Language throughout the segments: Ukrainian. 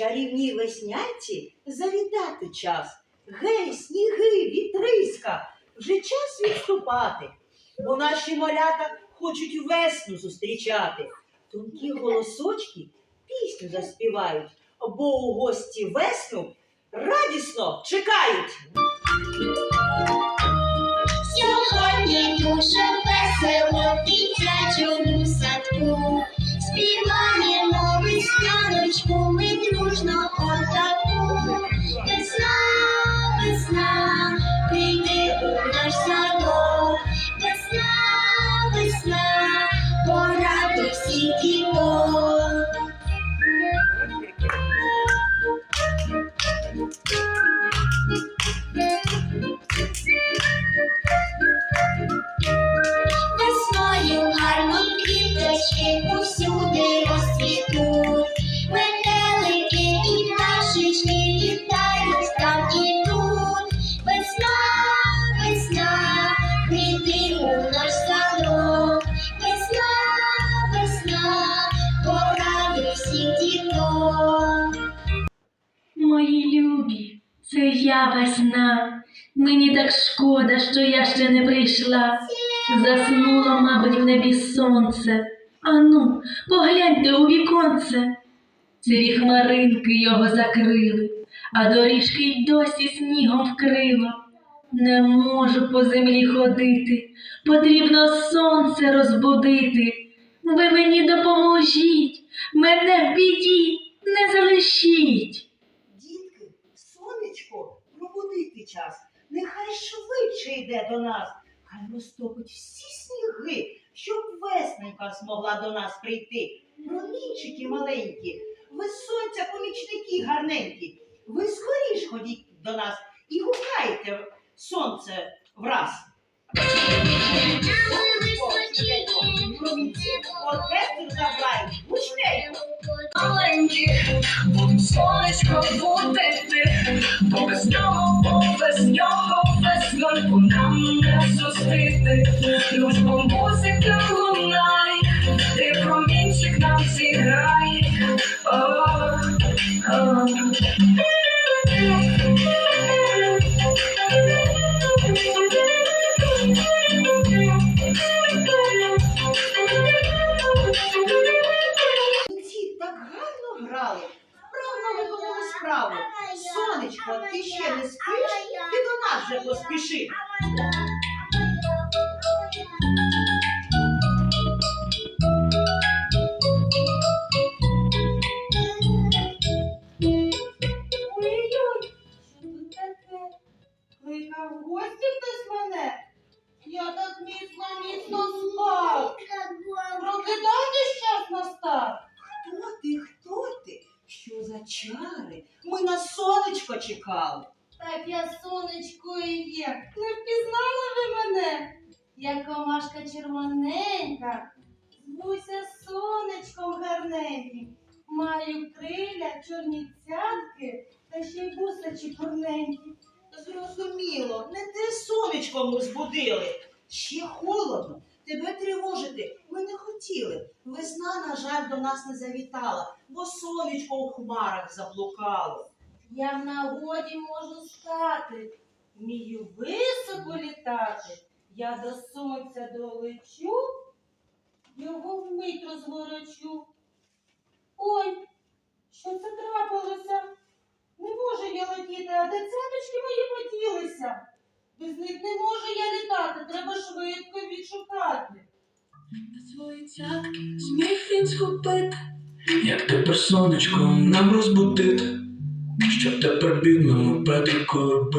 чарівній веснянці завітати час. Гей, сніги, вітриська, вже час відступати, бо наші малята хочуть весну зустрічати. Тонкі голосочки пісню заспівають, бо у гості весну радісно чекають. Сьогодні дуже весело в дитячому садку. Співаємо весняночку, ми дружно отаку. Весна. Мені так шкода, що я ще не прийшла. Заснуло, мабуть, в небі сонце. Ану, погляньте у віконце. Сірі хмаринки його закрили, а доріжки й досі снігом вкрило. Не можу по землі ходити, потрібно сонце розбудити. Ви мені допоможіть, мене в біді не залишіть. Дітки, сонечко, пробудити час, нехай швидше йде до нас, хай розтопить всі сніги, щоб весненька змогла до нас прийти. Промінчики маленькі, ви сонця помічники гарненькі, ви скоріш ходіть до нас і гукайте сонце враз. Сонечко будити, бо без нього, бо без нього зустріти. Дружбу музика лунай, ти промінчик нам зіграй. Сонечко. Так я сонечко і є. Не впізнали ви мене? Я комашка червоненька, звуся сонечком гарненьким. Маю криля, чорні цятки та ще й вусачі чорненькі. Зрозуміло, не те сонечко ми збудили. Ще холодно. Тебе тривожити ми не хотіли. Весна, на жаль, до нас не завітала, бо сонечко у хмарах заблукало. Я в нагоді можу стати, вмію високо літати. Я до сонця долечу, його вмить розворочу. Ой, що це трапилося? Не можу я летіти, а де цяточки мої поділися? Без них не можу я літати, треба швидко відшукати. Свої цятки зміг він схопити, як тепер сонечком нам розбудити, щоб тепер бідному Петрику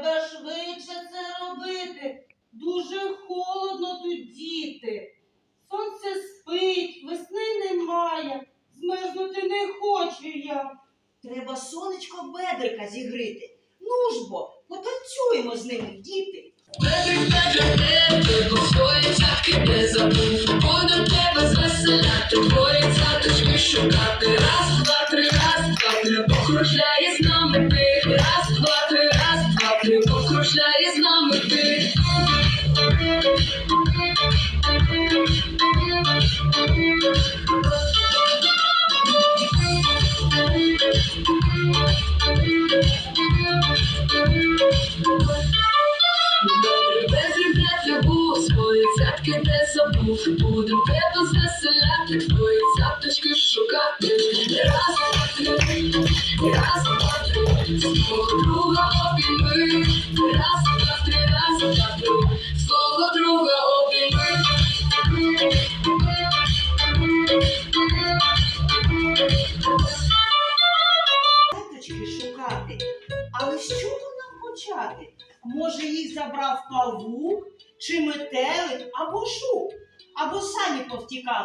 Треба швидше це робити. Дуже холодно тут діти. Сонце спить, весни немає. Змерзнути не хочу я. Треба сонечко бедрика зігрити.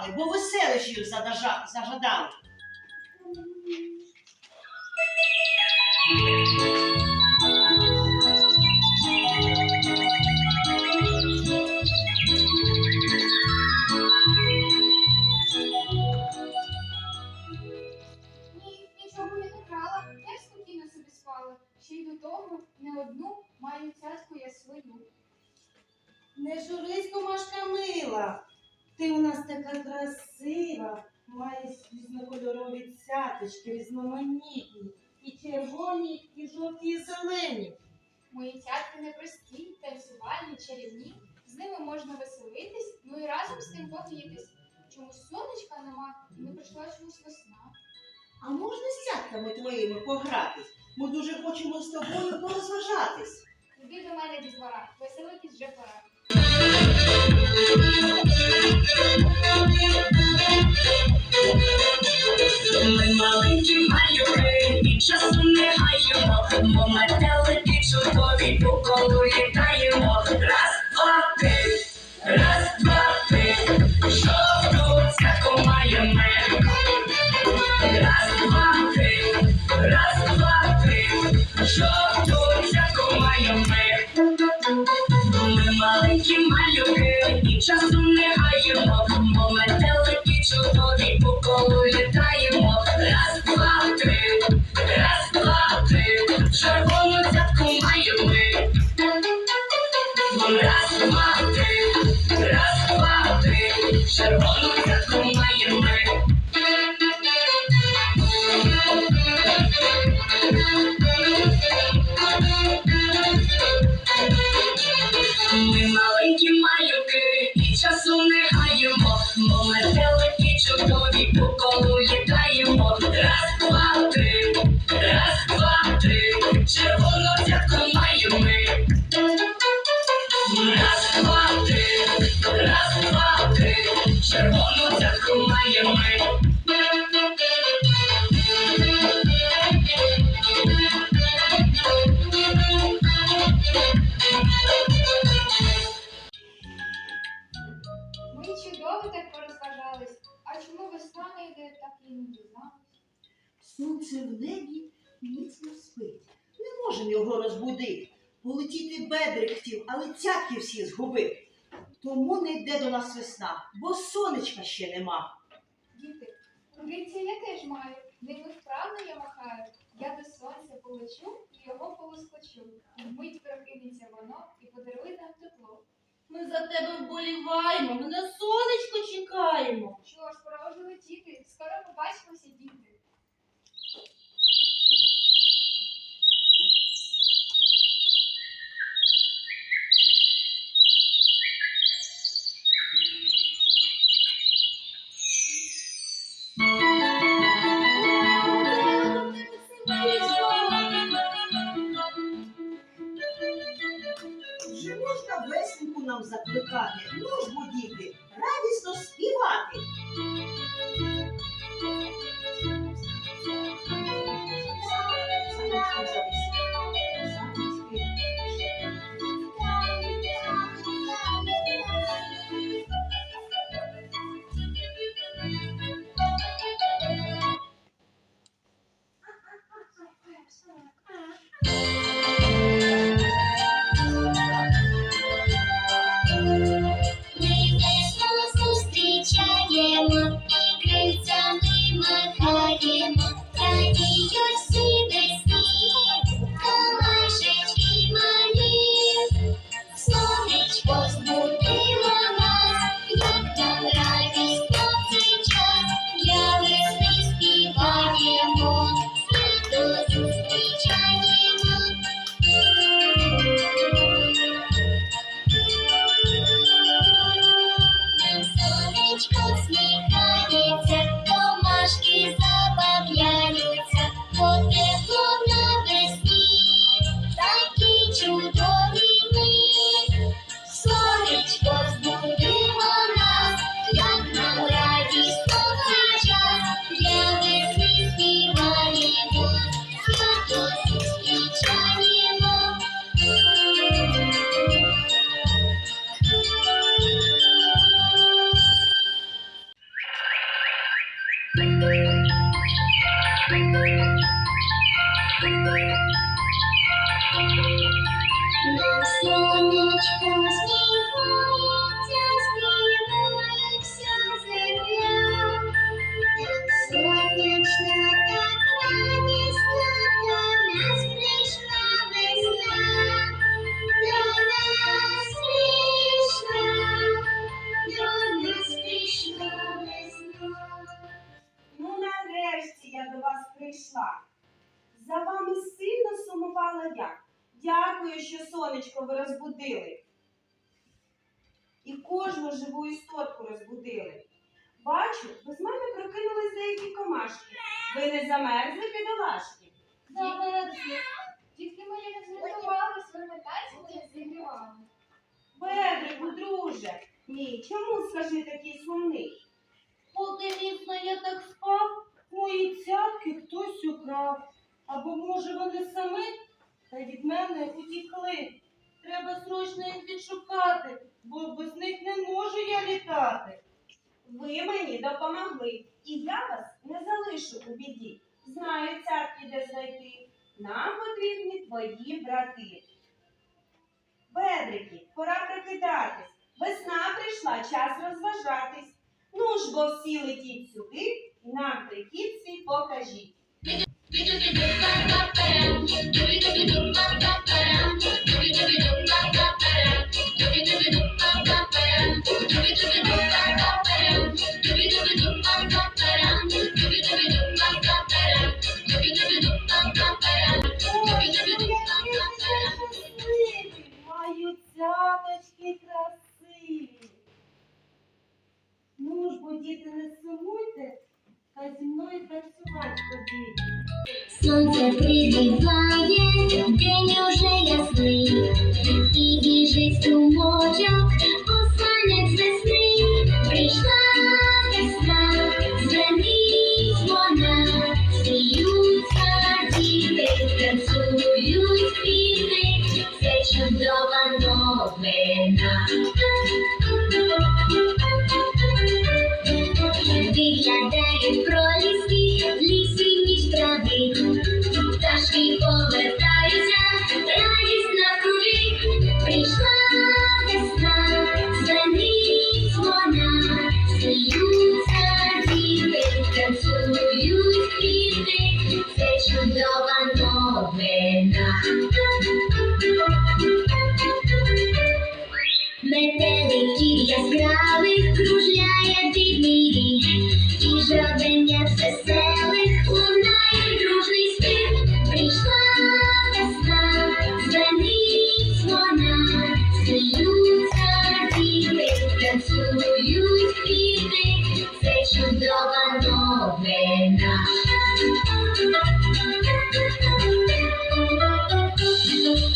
Повтікали, бо ви задажа- зажадали. Жовті, і зелені. Мої цятки непрості, танцювальні, чарівні. З ними можна веселитись, ну і разом з тим погрітись. Чомусь сонечка нема, і не прийшла чомусь весна. А можна з цятками твоїми погратись? Ми дуже хочемо з тобою порозважатись. Іди до мене від двора, веселитись вже пора. Ми маленькі малюки, і часу не гаємо, бо метелики чудові по колу літаємо. Раз, два, три, раз, два, три, жовту цяку маємо. Раз, два, три, раз, два, три, жовту цяку маємо. Ми маленькі малюки, і часу не гаємо, бо метелики чудові по колу чудові по колу Сонце в небі міцно спить. Не можемо його розбудити. Полетіти бедрик хотів, але цятки всі згубив. Тому не йде до нас весна, бо сонечка ще нема. Діти, крильця я теж маю, ними вправно я махаю. Я до сонця полечу і його полоскочу. Вмить прокинеться воно і подарує нам тепло. Ми за тебе вболіваємо, ми на сонечко чекаємо. Нам закликати. Дякую, що сонечко ви розбудили. І кожну живу істотку розбудили. Бачу, ви з мене прокинулись деякі комашки. Ви не замерзли, бідолашки? Замерзли. Тільки мені не зрятували своїми танцями зігрівали. Бедрику, друже, мій, чому скажи такий сумний? Поки міцно я так спав, мої цятки хтось украв. Або, може, вони самі та від мене утікли. Треба срочно їх відшукати, бо без них не можу я літати. Ви мені допомогли, і я вас не залишу у біді. Знаю цятки, де знайти. Нам потрібні твої брати. Бедрики, пора прокидатись. Весна прийшла, час розважатись. Ну ж бо всі летіть сюди, нам прихід свій покажіть. Діти не сумуйте, та зі мною танцювати ходіть. Сонце прибиває, день Метеликів яскравих кружляє бідний мірі, і жабеня веселих